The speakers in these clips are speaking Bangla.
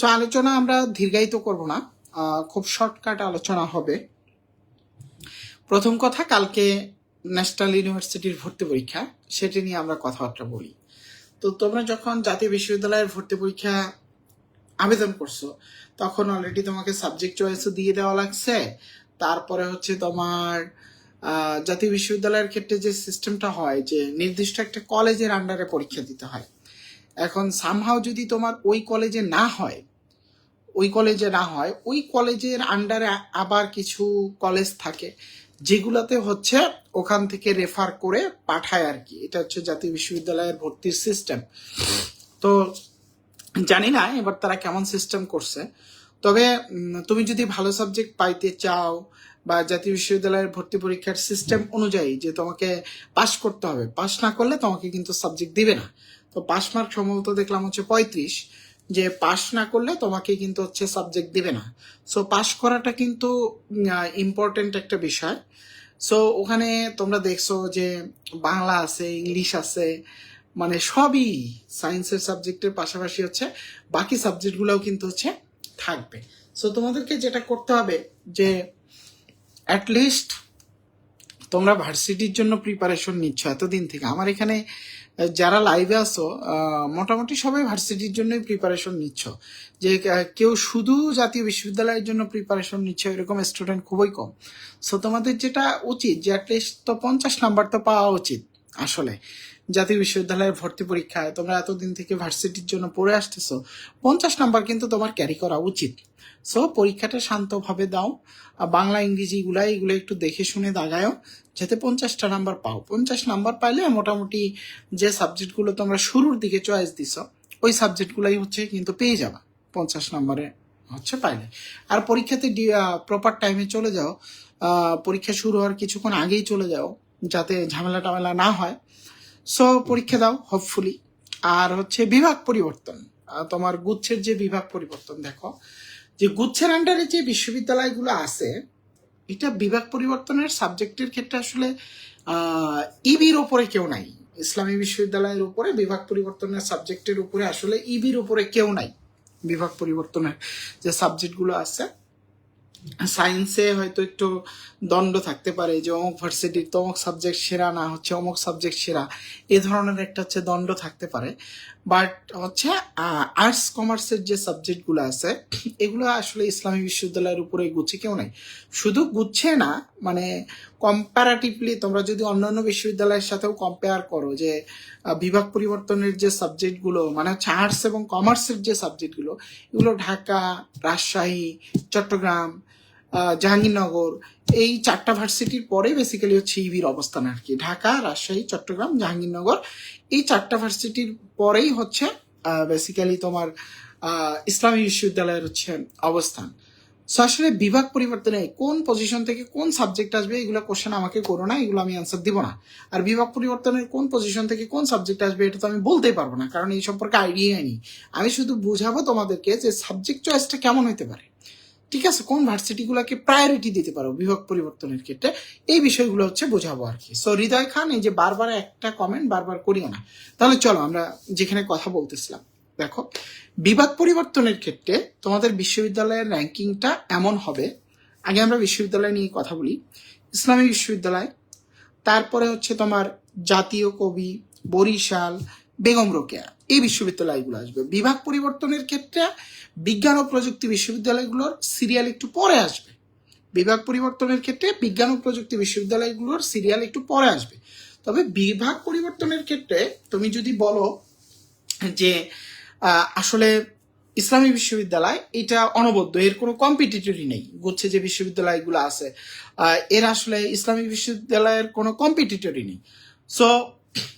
সো আলোচনা আমরা দীর্ঘায়িত করব না। খুব শর্টকাট আলোচনা হবে। প্রথম কথা, কালকে ন্যাশনাল ইউনিভার্সিটির ভর্তি পরীক্ষা, সেটি নিয়ে আমরা কথাবার্তা বলি। তো, তোমরা যখন জাতীয় বিশ্ববিদ্যালয়ের ভর্তি পরীক্ষা আবেদন করছ, তখন অলরেডি তোমাকে সাবজেক্ট চয়েসও দিয়ে দেওয়া লাগছে। তারপরে হচ্ছে তোমার জাতীয় বিশ্ববিদ্যালয়ের ক্ষেত্রে যে সিস্টেমটা হয়, যে নির্দিষ্ট একটা কলেজের আন্ডারে পরীক্ষা দিতে হয়। এখন সামহাও যদি তোমার ওই কলেজে না হয় ওই কলেজে না হয়, ওই কলেজের আন্ডারে আবার কিছু কলেজ থাকে, যেগুলোতে হচ্ছে ওখান থেকে রেফার করে পাঠায় আর কি। এটা হচ্ছে জাতীয় বিশ্ববিদ্যালয়ের ভর্তির সিস্টেম তো জানি না এবার তারা কেমন সিস্টেম করছে। তবে তুমি যদি ভালো সাবজেক্ট পাইতে চাও বা জাতীয় বিশ্ববিদ্যালয়ের ভর্তি পরীক্ষার সিস্টেম অনুযায়ী যে তোমাকে পাশ করতে হবে পাশ না করলে তোমাকে কিন্তু সাবজেক্ট দিবে না। তো পাস মার্ক সম্ভবত দেখলাম হচ্ছে পঁয়ত্রিশ। যে পাস না করলে তোমাকে কিন্তু হচ্ছে সাবজেক্ট দিবে না। সো পাস করাটা কিন্তু ইম্পর্টেন্ট একটা বিষয়। সো ওখানে তোমরা দেখছ যে বাংলা আছে, ইংলিশ আছে মানে সবই সায়েন্সের সাবজেক্টের পাশাপাশি হচ্ছে বাকি সাবজেক্টগুলোও কিন্তু হচ্ছে থাকবে। সো তোমাদেরকে যেটা করতে হবে যে অ্যাটলিস্ট তোমরা ভার্সিটির জন্য প্রিপারেশন নিচ্ছ এতদিন থেকে। আমার এখানে যারা লাইভে আসো মোটামুটি সবাই ভার্সিটির জন্যই প্রিপারেশন নিচ্ছ। যে কেউ শুধু জাতীয় বিশ্ববিদ্যালয়ের জন্য প্রিপারেশন নিচ্ছে, এরকম স্টুডেন্ট খুবই কম। সো তোমাদের যেটা উচিত, যে অ্যাটলিস্ট তো পঞ্চাশ নাম্বার তো পাওয়া উচিত। আসলে, জাতীয় বিশ্ববিদ্যালয়ের ভর্তি পরীক্ষায় তোমরা এতদিন থেকে ভার্সিটির জন্য পড়ে আসতেছো, পঞ্চাশ নাম্বার কিন্তু তোমার ক্যারি করা উচিত। সো পরীক্ষাটা শান্তভাবে দাও বাংলা, ইংরেজি গুলা এগুলো একটু দেখে শুনে দাগায়ও, যাতে পঞ্চাশটা নাম্বার পাও। পঞ্চাশ নাম্বার পাইলে মোটামুটি যে সাবজেক্টগুলো তোমরা শুরুর দিকে চয়েস দিছ, ওই সাবজেক্টগুলাই হচ্ছে কিন্তু পেয়ে যাবা, পঞ্চাশ নাম্বারে হচ্ছে পাইলে। আর পরীক্ষাতে প্রপার টাইমে চলে যাও পরীক্ষা শুরু হওয়ার কিছুক্ষণ আগেই চলে যাও যাতে ঝামেলা টামেলা না হয়। সো পরীক্ষা দাও হোপফুলি আর হচ্ছে বিভাগ পরিবর্তন। তোমার গুচ্ছের যে বিভাগ পরিবর্তন, দেখো। যে গুচ্ছের আন্ডারে যে বিশ্ববিদ্যালয়গুলো আছে, এটা বিভাগ পরিবর্তনের সাবজেক্টের ক্ষেত্রে আসলে ইবির ওপরে কেউ নাই। ইসলামী বিশ্ববিদ্যালয়ের উপরে, বিভাগ পরিবর্তনের সাবজেক্টের উপরে আসলে ইবির উপরে কেউ নাই। বিভাগ পরিবর্তনের যে সাবজেক্টগুলো আছে। সায়েন্সে হয়তো একটু দণ্ড থাকতে পারে যে অমুক ভার্সিটির তমুক সাবজেক্ট সেরা, না হচ্ছে অমুক সাবজেক্ট সেরা, এ ধরনের একটা হচ্ছে দণ্ড থাকতে পারে। বাট হচ্ছে আর্টস কমার্সের যে সাবজেক্টগুলো আছে, এগুলো আসলে ইসলামী বিশ্ববিদ্যালয়ের উপরে গুচ্ছে কেউ নাই। শুধু গুচ্ছে না মানে কম্পারাটিভলি তোমরা যদি অন্যান্য বিশ্ববিদ্যালয়ের সাথেও কম্পেয়ার করো যে বিভাগ পরিবর্তনের যে সাবজেক্টগুলো মানে হচ্ছে আর্টস এবং কমার্সের যে সাবজেক্টগুলো এগুলো ঢাকা, রাজশাহী, চট্টগ্রাম জাহাঙ্গীরনগর। এই চারটা ভার্সিটির পরে বেসিক্যালি হচ্ছে ইবির অবস্থান আর কি। ঢাকা, রাজশাহী, চট্টগ্রাম, জাহাঙ্গীরনগর। এই চারটা ভার্সিটির পরেই হচ্ছে বেসিক্যালি তোমার ইসলামী বিশ্ববিদ্যালয়ের হচ্ছে অবস্থান। আসলে বিভাগ পরিবর্তনে কোন পজিশন থেকে কোন সাবজেক্ট আসবে, এগুলো কোশ্চেন আমাকে করো না, এগুলো আমি অ্যান্সার দিব না। আর বিভাগ পরিবর্তনের কোন পজিশন থেকে কোন সাবজেক্ট আসবে, এটা তো আমি বলতেই পারব না, কারণ এই সম্পর্কে আইডিয়াই নেই। আমি শুধু বুঝাবো তোমাদেরকে যে সাবজেক্ট চয়েসটা কেমন হতে পারে। ঠিক আছে, কোন ভার্সিটিগুলোকে প্রায়োরিটি দিতে পারো বিভাগ পরিবর্তনের ক্ষেত্রে? এই বিষয়গুলো হচ্ছে বোঝাবো আর কি। সো হৃদয় খান, এই যে বারবার একটা কমেন্ট বারবার করিও না। তাহলে চলো, আমরা যেখানে কথা বলতেছিলাম, দেখো। বিভাগ পরিবর্তনের ক্ষেত্রে তোমাদের বিশ্ববিদ্যালয়ের র্যাঙ্কিংটা এমন হবে। আগে আমরা বিশ্ববিদ্যালয় নিয়ে কথা বলি। ইসলামী বিশ্ববিদ্যালয়, তারপরে হচ্ছে তোমার জাতীয় কবি বরিশাল বেগম রোকেয়া। এই বিশ্ববিদ্যালয়গুলো আসবে। বিভাগ পরিবর্তনের ক্ষেত্রে বিজ্ঞান ও প্রযুক্তি বিশ্ববিদ্যালয়গুলোর সিরিয়াল একটু পরে আসবে। বিভাগ পরিবর্তনের ক্ষেত্রে বিজ্ঞান ও প্রযুক্তি বিশ্ববিদ্যালয়গুলোর সিরিয়াল একটু পরে আসবে। তবে বিভাগ পরিবর্তনের ক্ষেত্রে তুমি যদি বলো যে আসলে ইসলামী বিশ্ববিদ্যালয় এটা অনবদ্য, এর কোনো কম্পিটিটরই নেই। গুচ্ছে যে বিশ্ববিদ্যালয়গুলো আছে এর আসলে ইসলামী বিশ্ববিদ্যালয়ের কোনো কম্পিটিটরই নেই। সো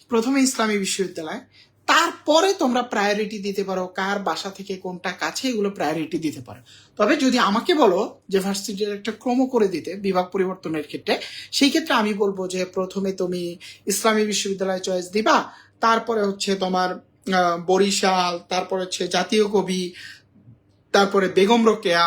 প্রথমে ইসলামী বিশ্ববিদ্যালয় তারপরে তোমরা প্রায়োরিটি দিতে পারো কার বাসা থেকে কোনটা কাছে এগুলো প্রায়োরিটি দিতে পারো। তবে যদি আমাকে বলো যে ভার্সিটির একটা ক্রম করে দিতে বিভাগ পরিবর্তনের ক্ষেত্রে, সেই ক্ষেত্রে আমি বলব যে প্রথমে তুমি ইসলামী বিশ্ববিদ্যালয় চয়েস দিবা, তারপরে হচ্ছে তোমার বরিশাল, তারপরে হচ্ছে জাতীয় কবি, তারপরে বেগম রোকেয়া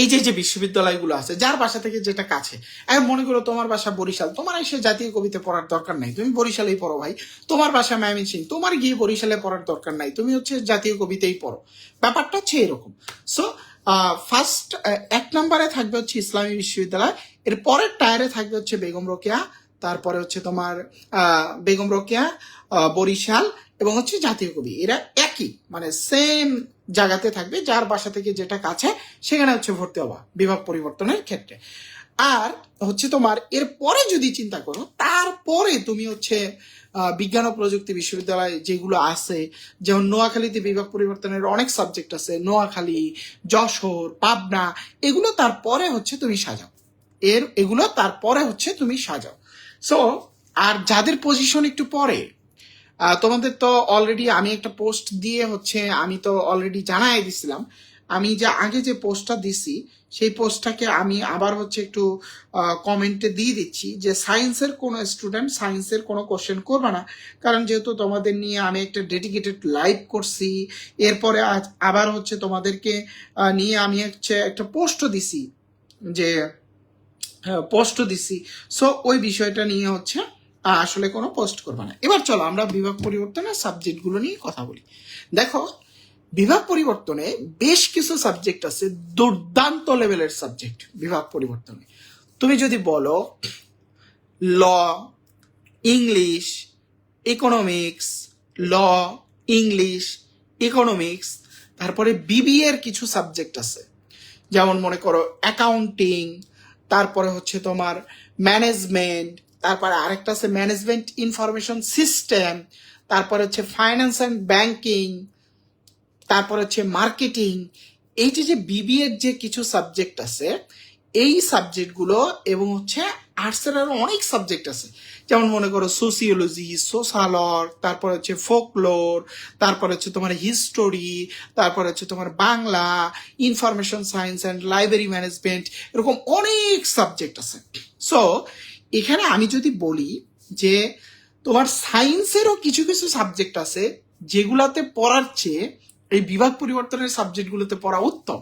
এই যে যে বিশ্ববিদ্যালয়গুলো আছে, যার বাসা থেকে যেটা কাছে, এখন মনে করো তোমার বাসা বরিশাল, তোমার এসে জাতীয় কবিতা পড়ার দরকার নাই, তুমি বরিশালেই পড়ো ভাই, তোমার বাসা ম্যামিন সিং তোমার গিয়ে বরিশালে পড়ার দরকার নাই, তুমি হচ্ছে জাতীয় কবিতাই পড়ো, ব্যাপারটা হচ্ছে এরকম সো ফার্স্ট এক নম্বরে থাকবে হচ্ছে ইসলামী বিশ্ববিদ্যালয়, এর পরের টায়ারে থাকবে হচ্ছে বেগম রোকেয়া, তারপরে হচ্ছে তোমার বেগম রোকেয়া বরিশাল, এবং হচ্ছে জাতীয় কবি, এরা একই মানে সেম জায়গাতে থাকবে, যার বাসা থেকে যেটা কাছে, সেখানে হচ্ছে ভর্তি হওয়া বিভাগ পরিবর্তনের ক্ষেত্রে। আর হচ্ছে তোমার এর পরে যদি চিন্তা করো, তারপরে তুমি হচ্ছে বিজ্ঞান ও প্রযুক্তি বিশ্ববিদ্যালয় যেগুলো আছে, যেমন নোয়াখালীতে বিভাগ পরিবর্তনের অনেক সাবজেক্ট আছে, নোয়াখালী, যশোর, পাবনা, এগুলো তারপরে হচ্ছে তুমি সাজাও। এর, এগুলো তারপরে হচ্ছে তুমি সাজাও। সো আর যাদের পজিশন একটু পরে তোমাদের তো অলরেডি আমি একটা পোস্ট দিয়ে হচ্ছে আমি তো অলরেডি জানাই দিছিলাম। আমি যে আগে যে পোস্টটা দিছি, সেই পোস্টটাকে আমি আবার হচ্ছে একটু কমেন্টে দিয়ে দিচ্ছি যে সায়েন্সের কোনো স্টুডেন্ট সায়েন্সের কোনো কোশ্চেন করবে না। কারণ যেহেতু তোমাদের নিয়ে আমি একটা ডেডিকেটেড লাইভ করছি, এরপরে আবার হচ্ছে তোমাদেরকে নিয়ে আমি হচ্ছে একটা পোস্টও দিছি যে পোস্টও দিছি। সো ওই বিষয়টা নিয়ে হচ্ছে আসলে কোনো পোস্ট করবে না। এবার চলো আমরা বিভাগ পরিবর্তনের সাবজেক্টগুলো নিয়ে কথা বলি। দেখো, বিভাগ পরিবর্তনে বেশ কিছু সাবজেক্ট আছে, দুর্দান্ত লেভেলের সাবজেক্ট বিভাগ পরিবর্তনে। তুমি যদি বলো law English economics law English economics তারপরে বিবিএ এর কিছু সাবজেক্ট আছে। যেমন মনে করো অ্যাকাউন্টিং তারপরে হচ্ছে তোমার ম্যানেজমেন্ট তারপরে আরেকটা আছে ম্যানেজমেন্ট ইনফরমেশন সিস্টেম তারপর হচ্ছে ফাইন্যান্স অ্যান্ড ব্যাংকিং তারপর হচ্ছে মার্কেটিং এই যে যে বিবিএর যে কিছু সাবজেক্ট আছে, এই সাবজেক্টগুলো এবং হচ্ছে আর্টসের আরও অনেক সাবজেক্ট আছে। যেমন মনে করো সোসিওলজি সোশ্যালর তারপর হচ্ছে ফোকলোর তারপর হচ্ছে তোমার হিস্টোরি তারপর হচ্ছে তোমার Bangla information science and library management এরকম অনেক সাবজেক্ট আছে। সো এখানে আমি যদি বলি যে তোমার সায়েন্সেরও কিছু কিছু সাবজেক্ট আছে যেগুলাতে পড়ার চেয়ে এই বিভাগ পরিবর্তনের সাবজেক্টগুলোতে পড়া উত্তম।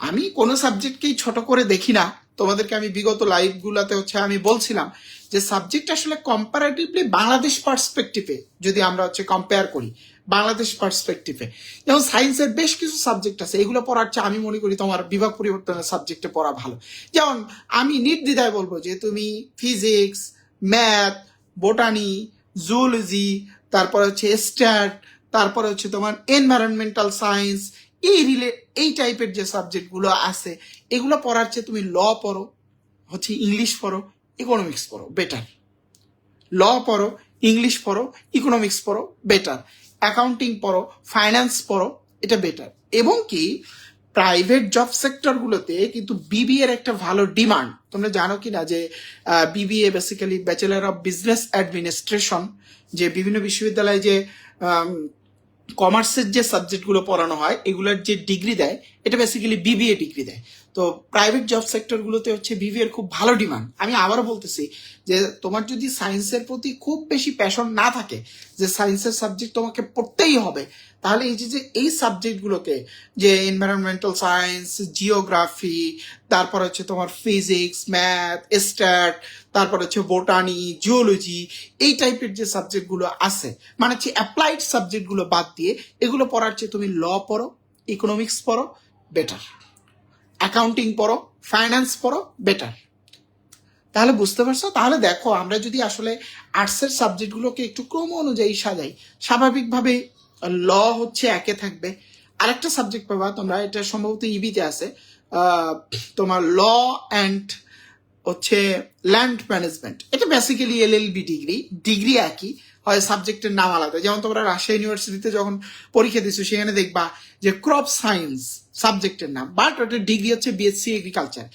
আমি কোনো সাবজেক্টকেই ছোট করে দেখি না। তোমাদেরকে আমি বিগত লাইভগুলোতে হচ্ছে আমি বলছিলাম যে সাবজেক্ট আসলে কম্পারেটিভলি বাংলাদেশ পার্সপেক্টিভে যদি আমরা হচ্ছে কম্পেয়ার করি। বাংলাদেশ পার্সপেক্টিভে যেমন সায়েন্সের বেশ কিছু সাবজেক্ট আছে, এগুলো পড়ার চেয়ে আমি মনে করি তোমার বিভাগ পরিবর্তনের সাবজেক্টে পড়া ভালো। যেমন আমি নির্দ্বিধায় বলব যে তুমি ফিজিক্স ম্যাথ বোটানি জুলজি তারপরে হচ্ছে স্ট্যাট তারপরে হচ্ছে তোমার এনভায়রনমেন্টাল সায়েন্স এই রিলে এই টাইপের যে সাবজেক্টগুলো আছে, এগুলো পড়ার চেয়ে তুমি ল পড়ো, হচ্ছে ইংলিশ পড়ো ইকোনমিক্স পড়ো বেটার ল পড়ো ইংলিশ পড়ো ইকোনমিক্স পড়ো বেটার অ্যাকাউন্টিং পড়ো ফাইন্যান্স পড়ো, এটা বেটার এবং কি প্রাইভেট জব সেক্টরগুলোতে কিন্তু বিবিএ এর একটা ভালো ডিমান্ড তোমরা জানো কি না যে BBA basically bachelor of business administration যে বিভিন্ন বিশ্ববিদ্যালয়ে যে কমার্সের যে সাবজেক্টগুলো পড়ানো হয়, এগুলোর যে ডিগ্রি দেয়, এটা বেসিক্যালি বিবিএ ডিগ্রি দেয়। তো প্রাইভেট জব সেক্টরগুলোতে হচ্ছে বিবিএ এর খুব ভালো ডিমান্ড আমি আবারও বলতেছি যে তোমার যদি সায়েন্সের প্রতি খুব বেশি প্যাশন না থাকে, যে সায়েন্সের সাবজেক্ট তোমাকে পড়তেই হবে তাহলে এই যে এই সাবজেক্টগুলোকে যে এনভায়রনমেন্টাল সায়েন্স জিওগ্রাফি তারপর হচ্ছে তোমার ফিজিক্স ম্যাথ স্ট্যাট তারপর হচ্ছে বোটানি জিওলজি এই টাইপের যে সাবজেক্টগুলো আছে মানে হচ্ছে অ্যাপ্লাইড সাবজেক্টগুলো বাদ দিয়ে, এগুলো পড়ার চেয়ে তুমি ল পড়ো ইকোনমিক্স পড়ো বেটার অ্যাকাউন্টিং পড়ো ফাইন্যান্স পড়ো বেটার তাহলে বুঝতে পারছ? তাহলে দেখো, আমরা যদি আসলে আর্টসের সাবজেক্টগুলোকে একটু ক্রম অনুযায়ী সাজাই স্বাভাবিকভাবে ল হচ্ছে একে থাকবে। আরেকটা সাবজেক্ট পাবা তোমরা এটা সম্ভবত ইবিতে আছে। আহ, তোমার ল অ্যান্ড হচ্ছে ল্যান্ড ম্যানেজমেন্ট এটা basically L L B degree degree একই। হয় সাবজেক্টের নাম আলাদা। যেমন তোমরা রাজশাহী ইউনিভার্সিটিতে যখন পরীক্ষা দিচ্ছ সেখানে দেখবা যে ক্রপ সায়েন্স সাবজেক্টের নাম। বাট ওটা ডিগ্রি হচ্ছে বিএসসি এগ্রিকালচার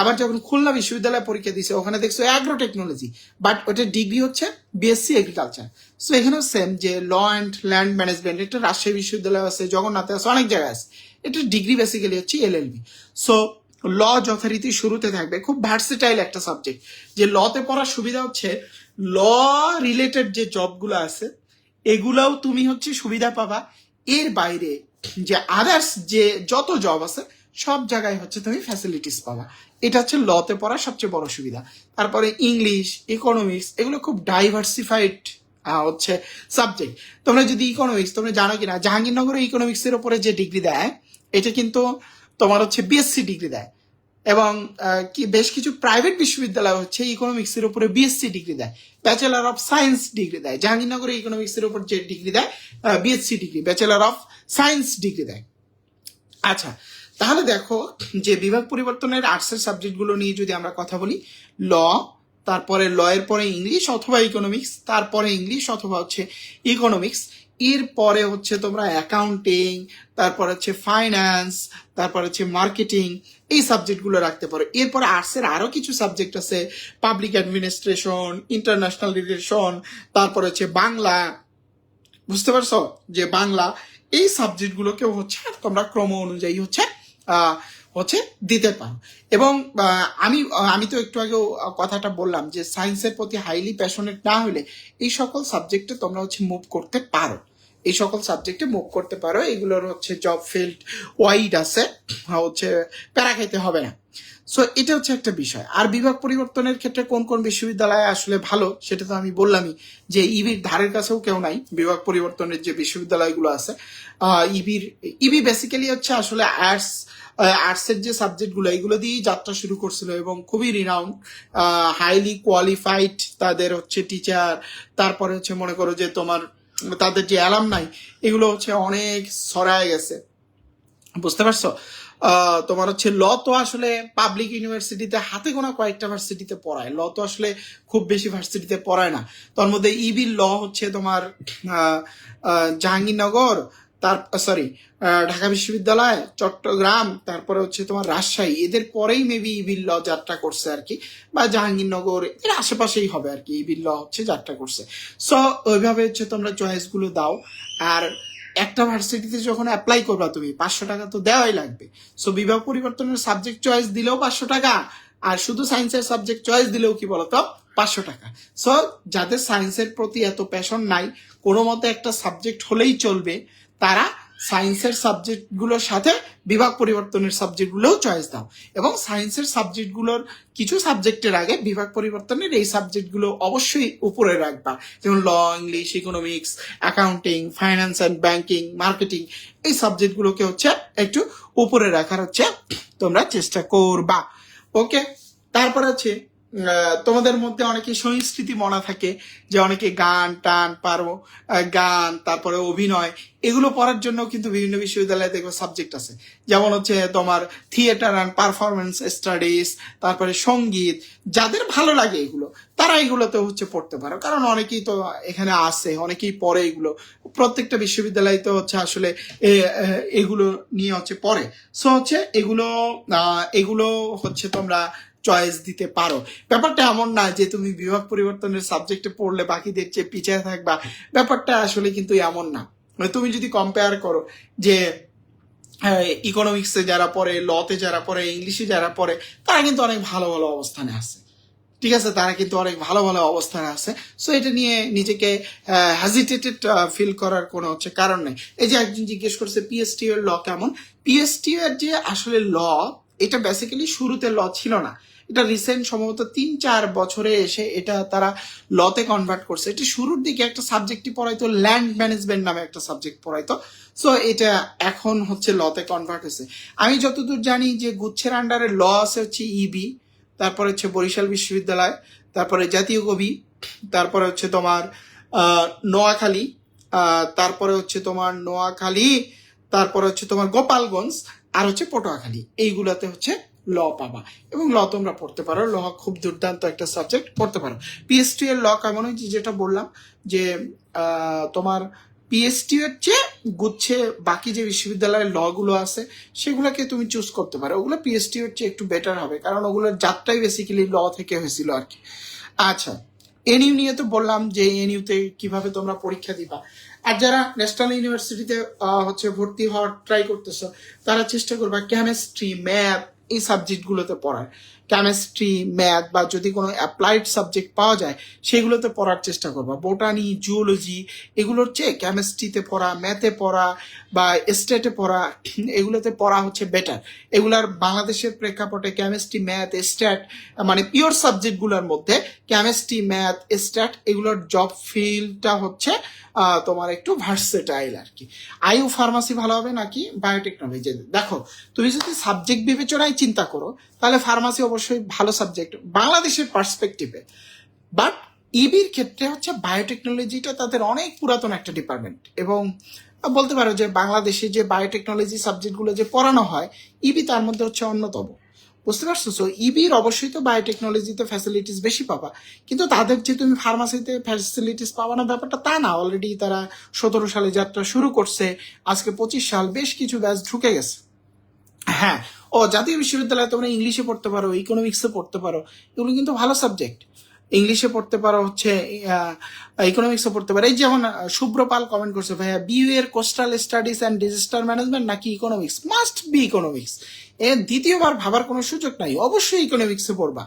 আবার যখন খুলনা বিশ্ববিদ্যালয়ে পরীক্ষা দিছে, ওখানে দেখছ অ্যাগ্রো টেকনোলজি বাট ওটা ডিগ্রি হচ্ছে বিএসসি এগ্রিকালচার সো এখানেও সেম যে ল অ্যান্ড ল্যান্ড ম্যানেজমেন্ট এটা রাজশাহী বিশ্ববিদ্যালয় আছে, জগন্নাথে আছে, অনেক জায়গায় আছে। এটা ডিগ্রি বেসিক্যালি হচ্ছে এল এল বি সো ল যথারীতি শুরুতে থাকবে। খুব ভার্সিটাইল একটা সাবজেক্ট যে লতে পড়ার সুবিধা হচ্ছে ল রিলেটেড যে জবগুলো আছে, এগুলাও তুমি হচ্ছে সুবিধা পাবা। এর বাইরে যে আদার্স যে যত জব আছে, সব জায়গায় হচ্ছে তুমি ফ্যাসিলিটিস পাবা। এটা হচ্ছে লতে পড়ার সবচেয়ে বড় সুবিধা। তারপরে ইংলিশ ইকোনমিক্স এগুলো খুব ডাইভার্সিফাইড হচ্ছে সাবজেক্ট তোমরা যদি ইকোনমিক্স তোমরা জানো কিনা, জাহাঙ্গীরনগরে ইকোনমিক্স এর উপরে যে ডিগ্রি দেয়, এটা কিন্তু তোমার হচ্ছে বিএসসি ডিগ্রি দেয়। এবং কি বেশ কিছু প্রাইভেট বিশ্ববিদ্যালয় হচ্ছে ইকোনমিক্স এর উপরে বিএসসি ডিগ্রি দেয় ব্যাচেলার অফ সায়েন্স ডিগ্রি দেয়, জাহাঙ্গীরনগরে ইকোনমিক্স এর উপর যে ডিগ্রি দেয় BSc degree bachelor of science degree দেয়। আচ্ছা তাহলে দেখো যে বিভাগ পরিবর্তনের আর্টসের সাবজেক্টগুলো নিয়ে যদি আমরা কথা বলি ল তারপরে ল এর পরে ইংলিশ অথবা ইকোনমিক্স তারপরে ইংলিশ অথবা হচ্ছে ইকোনমিক্স এর পরে হচ্ছে তোমরা অ্যাকাউন্টিং তারপর হচ্ছে ফাইন্যান্স তারপর হচ্ছে মার্কেটিং এই সাবজেক্টগুলো রাখতে পারো। এরপরে আর্টসের আরও কিছু সাবজেক্ট আছে পাবলিক অ্যাডমিনিস্ট্রেশন ইন্টারন্যাশনাল রিলেশন তারপর হচ্ছে বাংলা। বুঝতে পারছ? যে বাংলা, এই সাবজেক্টগুলোকেও হচ্ছে তোমরা ক্রম অনুযায়ী হচ্ছে হচ্ছে দিতে পারো। এবং আমি আমি তো একটু আগেও কথাটা বললাম যে সায়েন্সের প্রতি হাইলি প্যাশনেট না হলে এই সকল সাবজেক্টে তোমরা হচ্ছে মুভ করতে পারো। এই সকল সাবজেক্টে মুভ করতে পারো। এগুলোর হচ্ছে জব ফিল্ড ওয়াইড আছে। হচ্ছে প্যারা খাইতে হবে না। সো এটা হচ্ছে একটা বিষয়। আর বিভাগ পরিবর্তনের ক্ষেত্রে কোন কোন বিশ্ববিদ্যালয় আসলে ভালো, সেটা তো আমি বললামই যে ইবির ধারের কাছেও কেউ নাই। বিভাগ পরিবর্তনের যে বিশ্ববিদ্যালয়গুলো আছে ইবির ইবি বেসিক্যালি হচ্ছে আসলে আর্টস আর্টসের যে সাবজেক্টগুলো এগুলো দিয়েই যাত্রা শুরু করছিল এবং খুবই রিনাউন্ড হাইলি কোয়ালিফাইড তাদের হচ্ছে টিচার তারপরে হচ্ছে মনে করো যে তোমার তাদের যে অ্যালার্ম নাই, এগুলো হচ্ছে অনেক ছড়ায় গেছে। বুঝতে পারছ? তোমার হচ্ছে ল তো আসলে পাবলিক ইউনিভার্সিটিতে হাতে গোনা কয়েকটা ভার্সিটিতে পড়ায়। ল তো আসলে খুব বেশি ভার্সিটিতে পড়ায় না। তার মধ্যে ইবি ল হচ্ছে তোমার জাহাঙ্গীরনগর তার সরি ঢাকা বিশ্ববিদ্যালয়, চট্টগ্রাম, তারপরে হচ্ছে তোমার রাজশাহী, এদের পরেই মেবি ইবির ল যাত্রা করছে আর কি বা জাহাঙ্গীরনগর এর আশেপাশেই হবে আর কি ইবির ল হচ্ছে যাত্রা করছে। সো ওইভাবে হচ্ছে তোমরা চয়েসগুলো দাও, আর একটা ভার্সিটিতে যখন অ্যাপ্লাই করবা তুমি, পাঁচশো টাকা তো দেওয়াই লাগবে। সো বিভাগ পরিবর্তনের সাবজেক্ট চয়েস দিলেও পাঁচশো টাকা, আর শুধু সায়েন্সের সাবজেক্ট চয়েস দিলেও কি বলতো? পাঁচশো টাকা। সো যাদের সায়েন্সের প্রতি এত প্যাশন নাই কোনো মতে একটা সাবজেক্ট হলেই চলবে তারা সায়েন্সের সাবজেক্টগুলোর সাথে বিভাগ পরিবর্তনের সাবজেক্টগুলোও চয়েস দাও। এবং সায়েন্সের সাবজেক্টগুলোর কিছু সাবজেক্টের আগে বিভাগ পরিবর্তনের এই সাবজেক্টগুলো অবশ্যই উপরে রাখবা। যেমন law English economics accounting finance and banking marketing এই সাবজেক্টগুলোকে হচ্ছে একটু উপরে রাখার হচ্ছে তোমরা চেষ্টা করবা। ওকে তারপর আছে তোমাদের মধ্যে অনেকে সংস্কৃতি মনা থাকে, যে অনেকে গান, টান, পারো গান, তারপরে অভিনয়, এগুলো পড়ার জন্য কিন্তু বিভিন্ন বিশ্ববিদ্যালয়ে দেখবে সাবজেক্ট আছে। যেমন হচ্ছে তোমার থিয়েটার অ্যান্ড পারফরমেন্স স্টাডিজ তারপরে সংগীত, যাদের ভালো লাগে এগুলো, তারা এগুলোতে হচ্ছে পড়তে পারো। কারণ অনেকেই তো এখানে আসে, অনেকেই পড়ে এগুলো। প্রত্যেকটা বিশ্ববিদ্যালয়ে তো হচ্ছে আসলে এগুলো নিয়ে হচ্ছে পড়ে। সো হচ্ছে এগুলো এগুলো হচ্ছে তোমরা চয়েস দিতে পারো। ব্যাপারটা এমন না যে তুমি বিভাগ পরিবর্তনের সাবজেক্টে পড়লে বাকিদের চেয়ে পিছিয়ে থাকবা। ব্যাপারটা আসলে কিন্তু এমন না। তুমি যদি কম্পেয়ার করো যে ইকোনমিক্সে যারা পড়ে লতে যারা পড়ে ইংলিশে যারা পড়ে, তারা কিন্তু অনেক ভালো ভালো অবস্থানে আছে। ঠিক আছে? তারা কিন্তু অনেক ভালো ভালো অবস্থানে আছে। সো এটা নিয়ে নিজেকে হ্যাজিটেটেড ফিল করার কোনো হচ্ছে কারণ নেই। এই যে একজন জিজ্ঞেস করছে পিএসটি এর ল কেমন? পিএসটি এর যে আসলে ল এটা বেসিক্যালি শুরুতে ল ছিল না। এটা রিসেন্ট সম্ভবত তিন চার বছরে এসে এটা তারা লতে কনভার্ট করছে। এটা শুরুর দিকে একটা সাবজেক্টই পড়াইতো ল্যান্ড ম্যানেজমেন্ট নামে একটা সাবজেক্ট পড়াইতো। সো এটা এখন হচ্ছে লতে কনভার্ট হয়েছে। আমি যতদূর জানি যে গুচ্ছের আন্ডারে ল আছে হচ্ছে ইবি তারপরে হচ্ছে বরিশাল বিশ্ববিদ্যালয়, তারপরে জাতীয় কবি, তারপরে হচ্ছে তোমার নোয়াখালী তারপরে হচ্ছে তোমার নোয়াখালী, তারপরে হচ্ছে তোমার গোপালগঞ্জ, আর হচ্ছে পটুয়াখালী। এইগুলাতে হচ্ছে ল পাবা। এবং ল তোমরা পড়তে পারো। ল খুব দুর্দান্ত একটা সাবজেক্ট পড়তে পারো। পিএসটি এর ল কেমন হয়েছে যেটা বললাম, যে তোমার পিএসটি হচ্ছে গুচ্ছে বাকি যে বিশ্ববিদ্যালয়ের ল গুলো আছে, সেগুলোকে তুমি চুজ করতে পারো। ওগুলো পিএসটি হচ্ছে একটু বেটার হবে, কারণ ওগুলোর যাত্রাই বেসিক্যালি ল থেকে হয়েছিল আর কি। আচ্ছা এনইউ নিয়ে তো বললাম যে এনইউতে কীভাবে তোমরা পরীক্ষা দিবা। আর যারা ন্যাশনাল ইউনিভার্সিটিতে হচ্ছে ভর্তি হওয়ার ট্রাই করতেছো, তারা চেষ্টা করবা কেমিস্ট্রি ম্যাথ এই সাবজেক্টগুলোতে পড়ার কেমিস্ট্রি ম্যাথ বা যদি কোনো অ্যাপ্লাইড সাবজেক্ট পাওয়া যায়, সেগুলোতে পড়ার চেষ্টা করবা। বোটানি জুওলজি এগুলোর চেয়ে কেমিস্ট্রিতে পড়া ম্যাথে পড়া বা স্টেটে পড়া, এগুলোতে পড়া হচ্ছে বেটার এগুলার বাংলাদেশের প্রেক্ষাপটে কেমিস্ট্রি ম্যাথ স্ট্যাট মানে পিওর সাবজেক্টগুলোর মধ্যে কেমিস্ট্রি ম্যাথ স্ট্যাট এগুলোর জব ফিল্ডটা হচ্ছে তোমার একটু ভার্সেটাইল আর কি আইউ ফার্মাসি ভালো হবে নাকি? বায়োটেকনোলজি দেখো, তুমি যদি সাবজেক্ট বিবেচনায় চিন্তা করো তাহলে ফার্মাসি অবশ্যই ভালো সাবজেক্ট বাংলাদেশের পার্সপেক্টিভে বাট ইবির ক্ষেত্রে হচ্ছে বায়োটেকনোলজিটা তাদের অনেক পুরাতন একটা ডিপার্টমেন্ট এবং বলতে পারো যে বাংলাদেশে যে বায়োটেকনোলজি সাবজেক্টগুলো যে পড়ানো হয় ইবি তার মধ্যে হচ্ছে অন্যতম। বুঝতে পারছ? সো ইবির অবশ্যই তো বায়োটেকনোলজিতে ফ্যাসিলিটিস বেশি পাবা। কিন্তু তাদের যে তুমি ফার্মাসিতে ফ্যাসিলিটিস পাবা না ব্যাপারটা তা না। অলরেডি তারা সতেরো সালে যাত্রা শুরু করছে। আজকে পঁচিশ সাল বেশ কিছু ব্যাচ ঢুকে গেছে। হ্যাঁ ও জাতীয় বিশ্ববিদ্যালয়ে তোমরা ইংলিশে পড়তে পারো ইকোনমিক্সে পড়তে পারো, এগুলো কিন্তু ভালো সাবজেক্ট ইংলিশে পড়তে পারো হচ্ছে ইকোনমিক্সে পড়তে পারো। এই যেমন শুভ্রপাল কমেন্ট করছে, ভাইয়া বিউ এর coastal studies and disaster management নাকি ইকোনমিক্স মাস্ট বি ইকোনমিক্স এর দ্বিতীয়বার ভাবার কোনো সুযোগ নাই, অবশ্যই ইকোনমিক্সে পড়বা।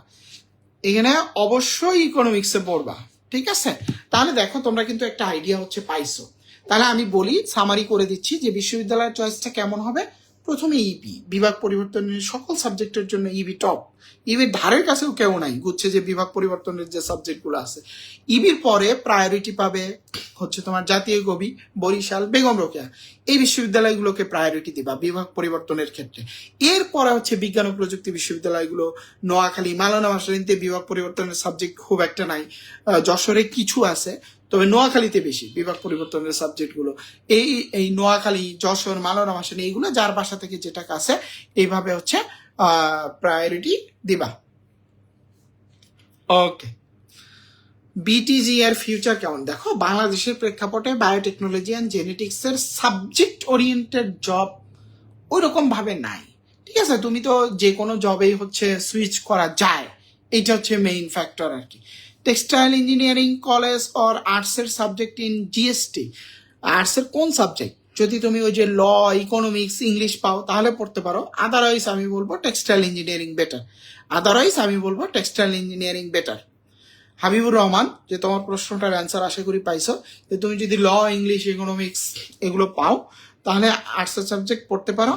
এখানে অবশ্যই ইকোনমিক্সে পড়বা, ঠিক আছে? তাহলে দেখো, তোমরা কিন্তু একটা আইডিয়া হচ্ছে পাইছো। তাহলে আমি বলি সামারি করে দিচ্ছি যে বিশ্ববিদ্যালয়ের চয়েসটা কেমন হবে। প্রথমে ইবি বিভাগ পরিবর্তনের সকল সাবজেক্টের জন্য ইবি টপ ইবির ধারের কাছেও কেউ নাই গুচ্ছে যে বিভাগ পরিবর্তনের যে সাবজেক্টগুলো আছে। ইবির পরে প্রায়োরিটি পাবে হচ্ছে তোমার জাতীয় কবি বরিশাল বেগম রোকেয়া। এই বিশ্ববিদ্যালয়গুলোকে প্রায়োরিটি দিবা বিভাগ পরিবর্তনের ক্ষেত্রে। এরপরে হচ্ছে বিজ্ঞান ও প্রযুক্তি বিশ্ববিদ্যালয়গুলো, নোয়াখালী, মালানা মাসারিনতে বিভাগ পরিবর্তনের সাবজেক্ট খুব একটা নাই। যশোরে কিছু আছে তবে নোয়াখালীতে বেশি, বিভাগ পরিবর্তনের সাবজেক্টগুলো এই এই নোয়াখালী, যশোর মালানা মাসানি, এইগুলো যার বাসা থেকে যেটা কাছে এইভাবে হচ্ছে প্রায়োরিটি দিবা। ওকে বিটিজি এর ফিউচার কেমন? দেখো, বাংলাদেশের প্রেক্ষাপটে বায়োটেকনোলজি অ্যান্ড জেনেটিক্স এর সাবজেক্ট ওরিয়েন্টেড জব ওই রকম ভাবে নাই। ঠিক আছে? তুমি তো যে কোনো জবেই হচ্ছে সুইচ করা যায়। এটা হচ্ছে মেইন ফ্যাক্টর আর কি। টেক্সটাইল ইঞ্জিনিয়ারিং কলেজ অর আর্টসের সাবজেক্ট ইন জিএসটি আর্টসের কোন সাবজেক্ট যদি তুমি ওই যে ল ইকোনমিক্স ইংলিশ পাও, তাহলে পড়তে পারো। আদারওয়াইজ আমি বলব টেক্সটাইল ইঞ্জিনিয়ারিং বেটার আদারওয়াইজ আমি বলব textile engineering better Habibur Rahman, যে তোমার প্রশ্নটার অ্যান্সার আশা করি পাইছো, যে তুমি যদি ল ইংলিশ ইকোনমিক্স এগুলো পাও, তাহলে আর্টসের সাবজেক্ট পড়তে পারো।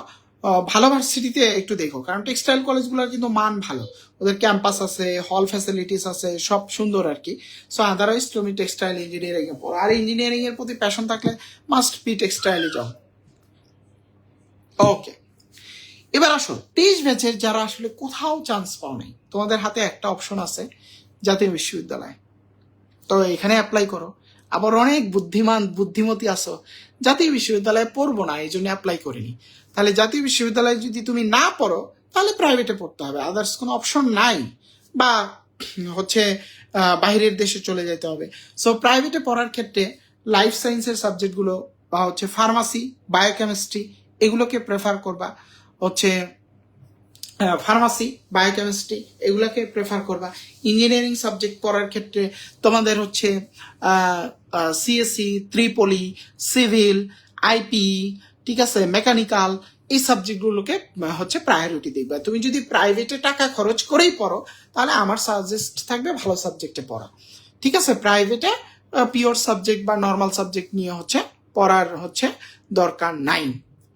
ভালো ভার্সিটিতে একটু দেখো, কারণ টেক্সটাইল কলেজগুলোর কিন্তু মান ভালো। ওদের ক্যাম্পাস আছে, হল ফ্যাসিলিটিস আছে, সব সুন্দর আর কি। সো আদারওয়াইজ তুমি টেক্সটাইল ইঞ্জিনিয়ারিং এ পড়ো। আর ইঞ্জিনিয়ারিং এর প্রতি প্যাশন থাকলে মাস্ট বি টেক্সটাইলে যাও। ওকে এবার আসো, তেইশ ব্যাচের যারা আসলে কোথাও চান্স পাও নাই, তোমাদের হাতে একটা অপশন আছে, জাতীয় বিশ্ববিদ্যালয়। তো এখানে অ্যাপ্লাই করো। আবার অনেক বুদ্ধিমান, বুদ্ধিমতী আছো, জাতীয় বিশ্ববিদ্যালয়ে পড়ব না, এই জন্য অ্যাপ্লাই করিনি। তাহলে জাতীয় বিশ্ববিদ্যালয়ে যদি তুমি না পড়ো, তাহলে প্রাইভেটে পড়তে হবে। আদার্স কোনো অপশন নাই। বা হচ্ছে বাইরের দেশে চলে যেতে হবে। সো প্রাইভেটে পড়ার ক্ষেত্রে লাইফ সায়েন্সের সাবজেক্টগুলো বা হচ্ছে ফার্মাসি বায়োকেমিস্ট্রি এগুলোকে প্রেফার করবা। হচ্ছে ফার্মাসি বায়োকেমিস্ট্রি এগুলোকে প্রেফার করবা। ইঞ্জিনিয়ারিং সাবজেক্ট পড়ার ক্ষেত্রে তোমাদের হচ্ছে সিএসসি ত্রিপলি সিভিল আইপি ঠিক আছে মেকানিক্যাল এই সাবজেক্টগুলোকে হচ্ছে প্রায়োরিটি দিবা তুমি যদি প্রাইভেটে টাকা খরচ করেই পড়ো, তাহলে আমার সাজেস্ট থাকবে ভালো সাবজেক্টে পড়া। ঠিক আছে প্রাইভেটে পিওর সাবজেক্ট বা নর্মাল সাবজেক্ট নিয়ে হচ্ছে পড়ার হচ্ছে দরকার নাই।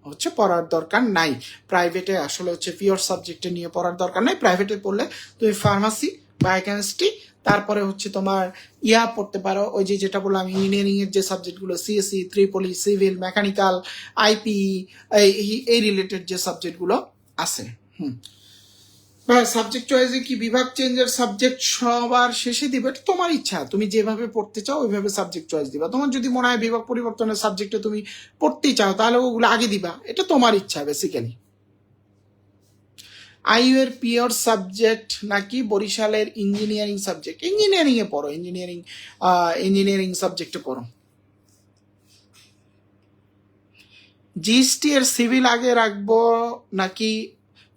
হচ্ছে পড়ার দরকার নাই। প্রাইভেটে আসলে হচ্ছে পিওর সাবজেক্টে নিয়ে পড়ার দরকার নাই। প্রাইভেটে পড়লে তুমি ফার্মাসি বায়োকেমিস্ট্রি তারপরে হচ্ছে তোমার ইয়া পড়তে পারো, ওই যে যেটা বললাম ইঞ্জিনিয়ারিং এর যে সাবজেক্টগুলো CSC triple E civil mechanical IP এই রিলেটেড যে সাবজেক্টগুলো আছে। হুম। সাবজেক্ট চয়েসে কি বিভাগ চেঞ্জের সাবজেক্ট সবার শেষে দিবে? এটা তোমার ইচ্ছা। তুমি যেভাবে পড়তে চাও, ওইভাবে সাবজেক্ট চয়েস দিবা। তোমার যদি মনে হয় বিভাগ পরিবর্তনের সাবজেক্টে তুমি পড়তেই চাও, তাহলে ওগুলো আগে দিবা। এটা তোমার ইচ্ছা বেসিক্যালি আইইউ এর পিওর সাবজেক্ট নাকি বরিশালের ইঞ্জিনিয়ারিং সাবজেক্ট? ইঞ্জিনিয়ারিং এ পড়ো, ইঞ্জিনিয়ারিং ইঞ্জিনিয়ারিং সাবজেক্টে পড়ো। জিএসটি এর সিভিল আগে রাখব নাকি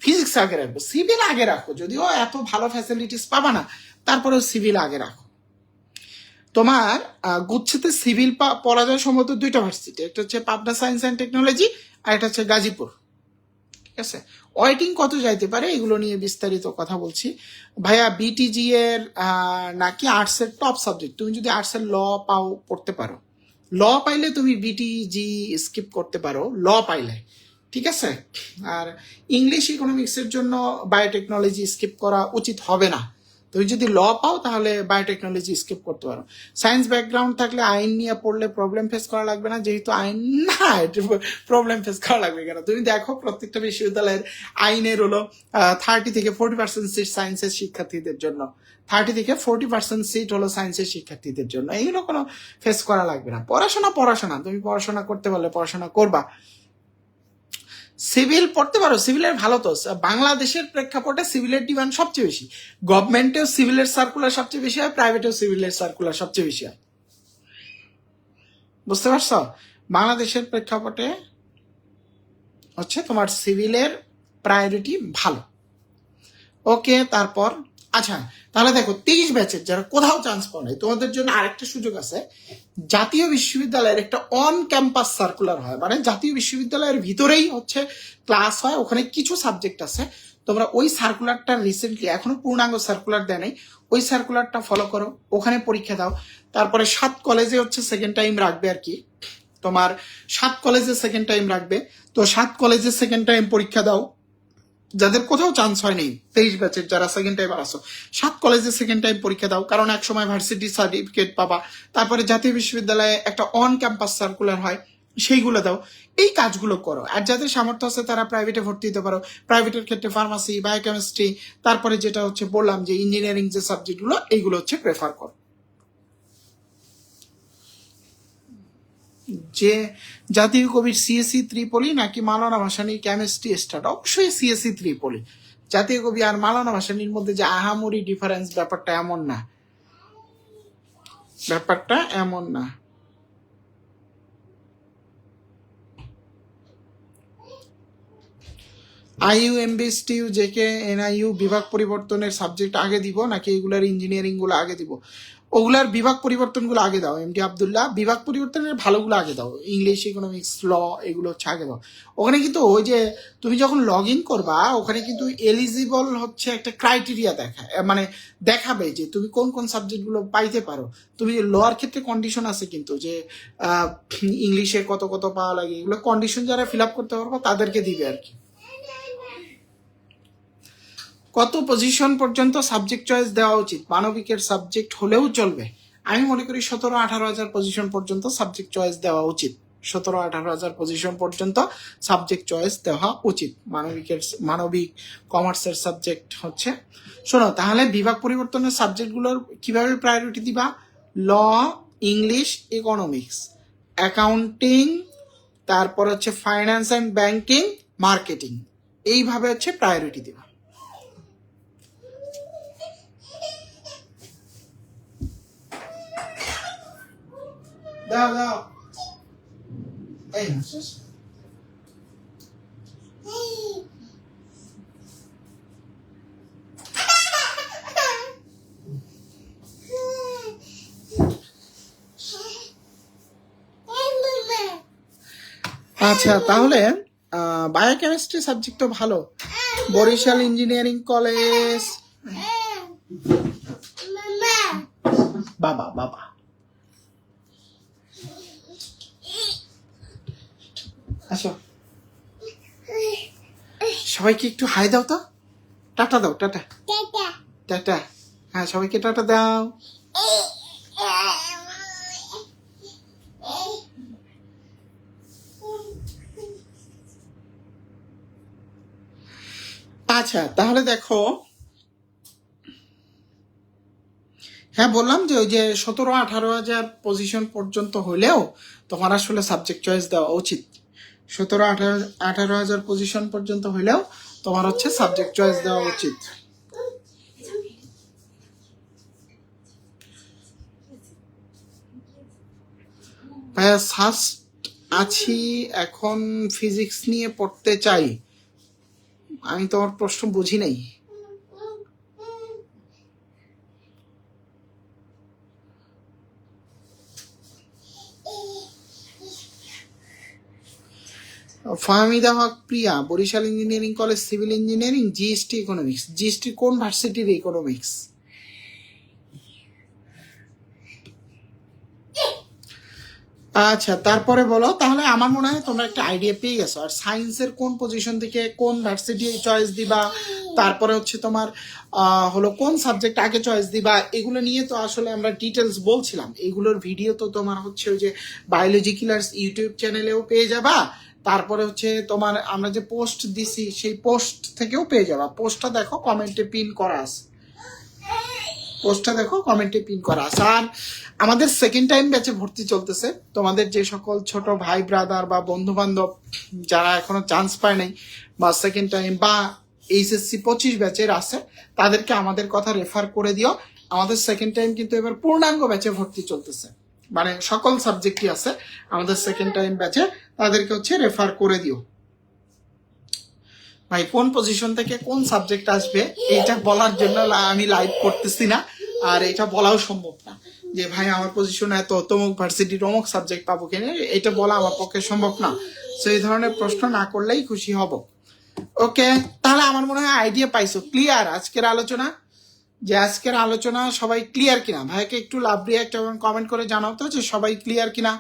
ফিজিক্স আগে রাখব? সিভিল আগে রাখো, যদিও এত ভালো ফ্যাসিলিটিস পাবা না, তারপরেও সিভিল আগে রাখো। তোমার গুচ্ছেতে সিভিল পড়া যায় সম্ভবত দুইটা ভার্সিটি, একটা হচ্ছে পাবনা সায়েন্স অ্যান্ড টেকনোলজি আর একটা হচ্ছে গাজীপুর। ঠিক আছে? ওয়েটিং কত যাইতে পারে? এগুলো নিয়ে বিস্তারিত কথা বলছি। ভাইয়া বিটিজি এর নাকি আর্টসের টপ সাবজেক্ট তুমি যদি আর্টসের ল পাও, পড়তে পারো। ল পাইলে তুমি বিটিজি স্কিপ করতে পারো। ল পাইলে। ঠিক আছে? আর ইংলিশ ইকোনমিক্সের জন্য বায়োটেকনোলজি স্কিপ করা উচিত হবে না। তুমি যদি ল পাও, তাহলে বায়োটেকনোলজি স্কিপ করতে পারো। সায়েন্স ব্যাকগ্রাউন্ড থাকলে আইন নিয়ে পড়লে প্রবলেম ফেস করা লাগবে না, যেহেতু আইন না প্রবলেম ফেস করা লাগবে কেন? তুমি দেখো, প্রত্যেকটা বিশ্ববিদ্যালয়ের আইনের হলো থার্টি থেকে ফোর্টি পার্সেন্ট সিট সায়েন্সের শিক্ষার্থীদের জন্য। থার্টি থেকে ফোর্টি পার্সেন্ট সিট হলো সায়েন্সের শিক্ষার্থীদের জন্য। এইগুলো কোনো ফেস করা লাগবে না। পড়াশোনা পড়াশোনা, তুমি পড়াশোনা করতে পারলে পড়াশোনা করবা। সিভিল পড়তে পারো, সিভিলের ভালো তো। বাংলাদেশের প্রেক্ষাপটে সিভিলের ডিমান্ড সবচেয়ে বেশি। গভর্নমেন্টেও সিভিলের সার্কুলার সবচেয়ে বেশি হয় প্রাইভেটেও সিভিলের সার্কুলার সবচেয়ে বেশি হয়। বুঝতে পারছ? বাংলাদেশের প্রেক্ষাপটে হচ্ছে তোমার সিভিলের প্রায়োরিটি ভালো। ওকে, তারপর আচ্ছা তাহলে দেখো তেইশ ব্যাচের যারা কোথাও চান্স পাও নাই, তোমাদের জন্য আরেকটা সুযোগ আছে। জাতীয় বিশ্ববিদ্যালয়ের একটা অন ক্যাম্পাস সার্কুলার হয় মানে জাতীয় বিশ্ববিদ্যালয়ের ভিতরেই হচ্ছে ক্লাস হয়, ওখানে কিছু সাবজেক্ট আছে। তোমরা ওই সার্কুলারটা রিসেন্টলি এখনও পূর্ণাঙ্গ সার্কুলার দেয় নাই, ওই সার্কুলারটা ফলো করো, ওখানে পরীক্ষা দাও। তারপরে সাত কলেজে হচ্ছে সেকেন্ড টাইম রাখবে আর কি। তোমার সাত কলেজে সেকেন্ড টাইম রাখবে, তো সাত কলেজে সেকেন্ড টাইম পরীক্ষা দাও। যাদের কোথাও চান্স হয়নি, তেইশ ব্যাচের যারা সেকেন্ড টাইম আসো, সাত কলেজে সেকেন্ড টাইম পরীক্ষা দাও, কারণ এক সময় ভার্সিটি সার্টিফিকেট পাবা, তারপরে জাতীয় বিশ্ববিদ্যালয়ে একটা অন ক্যাম্পাস সার্কুলার হয়, সেইগুলো দাও, এই কাজগুলো করো, আর যাদের সামর্থ্য আছে তারা প্রাইভেটে ভর্তি হতে পারো প্রাইভেটের ক্ষেত্রে ফার্মাসি বায়োকেমিস্ট্রি তারপরে যেটা হচ্ছে বললাম যে ইঞ্জিনিয়ারিং যে সাবজেক্টগুলো এইগুলো হচ্ছে প্রেফার করো। যে জাতীয় কবির সিএসসি ত্রিপলি নাকি মালানা ভাসানির কেমিস্ট্রি স্টার্ট অবশ্যই সিএসসি ত্রিপলি। জাতীয় কবি আর মালানা ভাসানির মধ্যে যে আহামরি ডিফারেন্স ব্যাপারটা এমন না। ব্যাপারটা এমন না। আইইউ এমবিএসটিউ জেকে এনআইইউ বিভাগ পরিবর্তনের সাবজেক্ট আগে দিব নাকি এগুলার ইঞ্জিনিয়ারিংগুলো আগে দিব? ওগুলার বিভাগ পরিবর্তনগুলো আগে দাও এমডি আবদুল্লাহ। বিভাগ পরিবর্তনের ভালোগুলো আগে দাও। ইংলিশ ইকোনমিক্স ল এগুলো হচ্ছে আগে দাও। ওখানে কিন্তু ওই যে তুমি যখন লগ ইন করবা, ওখানে কিন্তু এলিজিবল হচ্ছে একটা ক্রাইটেরিয়া দেখা মানে দেখাবে যে তুমি কোন কোন সাবজেক্টগুলো পাইতে পারো। তুমি লোয়ার ক্ষেত্রে কন্ডিশন আছে কিন্তু যে ইংলিশে কত কত পাওয়া লাগে, এগুলো কন্ডিশন যারা ফিল আপ করতে পারব, তাদেরকে দিবে আর কি। কত পজিশন পর্যন্ত সাবজেক্ট চয়েস দেওয়া উচিত? মানবিকের সাবজেক্ট হলেও চলবে। আমি মনে করি সতেরো আঠারো হাজার পজিশন পর্যন্ত সাবজেক্ট চয়েস দেওয়া উচিত। সতেরো আঠারো হাজার পজিশন পর্যন্ত সাবজেক্ট চয়েস দেওয়া উচিত। মানবিকের মানবিক কমার্সের সাবজেক্ট হচ্ছে। শোনো, তাহলে বিভাগ পরিবর্তনের সাবজেক্টগুলোর কীভাবে প্রায়োরিটি দিবা? ল ইংলিশ ইকোনমিক্স অ্যাকাউন্টিং তারপর হচ্ছে ফাইন্যান্স অ্যান্ড ব্যাংকিং মার্কেটিং এইভাবে হচ্ছে প্রায়োরিটি দিবা। দাও দাও এই শেষ আচ্ছা তাহলে বায়োকেমিস্ট্রি সাবজেক্ট তো ভালো। বরিশাল ইঞ্জিনিয়ারিং কলেজ বাবা বাবা। আসো। সবাইকে একটু হাই দাও তো। টাটা দাও টাটা। টাটা। হ্যাঁ সবাইকে টাটা দাও। আচ্ছা তাহলে দেখো। হ্যাঁ বললাম যে ওই যে সতেরো আঠারো হাজার পজিশন পর্যন্ত হলেও তোমার আসলে সাবজেক্ট চয়েস দেওয়া উচিত। সতেরো, আঠারো আঠারো হাজার পজিশন পর্যন্ত হলেও তোমার হচ্ছে সাবজেক্ট চয়েস দেওয়া উচিত। ভাইয়া ফার্স্ট আছি, এখন ফিজিক্স নিয়ে পড়তে চাই। আমি তোমার প্রশ্ন বুঝি নাই। Fahmida Haque Priya, Barishal engineering college civil engineering GST economics GST কোন ভার্সিটির ইকোনমিক্স আচ্ছা তারপরে বলো, তাহলে আমার মনে হয় তোমরা একটা আইডিয়া পেয়ে গেছো। আর সায়েন্সের কোন পজিশন থেকে কোন ভার্সিটি চয়েস দিবা? তারপরে হচ্ছে তোমার হলো কোন সাবজেক্ট আগে চয়েস দিবা? এগুলো নিয়ে তো আসলে আমরা ডিটেলস বলছিলাম। এগুলোর ভিডিও তো তোমার হচ্ছে ওই যে বায়োলজি কিলার্স ইউটিউব চ্যানেলেও পেয়ে যাবা। তারপরে হচ্ছে তোমার আমরা যে পোস্ট দিছি, সেই পোস্ট থেকেও পেয়ে যাবা। পোস্টটা দেখো কমেন্টে পিন করা আছে। পোস্টটা দেখো কমেন্টে পিন করা আছে। আর আমাদের সেকেন্ড টাইম ব্যাচে ভর্তি চলতেছে। তোমাদের যে সকল ছোট ভাই ব্রাদার বা বন্ধু বান্ধব যারা এখনও চান্স পায় নাই, বা সেকেন্ড টাইম বা এইচএসসি পঁচিশ ব্যাচের আছে, তাদেরকে আমাদের কথা রেফার করে দিও। আমাদের সেকেন্ড টাইম কিন্তু এবার পূর্ণাঙ্গ ব্যাচে ভর্তি চলতেছে। মানে সকল সাবজেক্টই আছে। আমাদের সেকেন্ড টাইম ব্যাচে তাদেরকে হচ্ছে রেফার করে দিও। ভাই, কোন পজিশন থেকে কোন সাবজেক্ট আসবে, এইটা বলার জন্য আমি লাইভ করতেছি না। আর এটা বলাও সম্ভব না। যে ভাই, আমার পজিশন এত তমুক ভার্সিটির অমুক সাবজেক্ট পাবো কিনা, এটা বলা আমার পক্ষে সম্ভব না। তো এই ধরনের প্রশ্ন না করলেই খুশি হব। ওকে তাহলে আমার মনে হয় আইডিয়া পাইছো। ক্লিয়ার আজকের আলোচনা? যে আজকের আলোচনা সবাই ক্লিয়ার কিনা? ভাইকে একটু লাভ রিয়াক্ট এবং কমেন্ট করে জানাও তো যে সবাই ক্লিয়ার কিনা?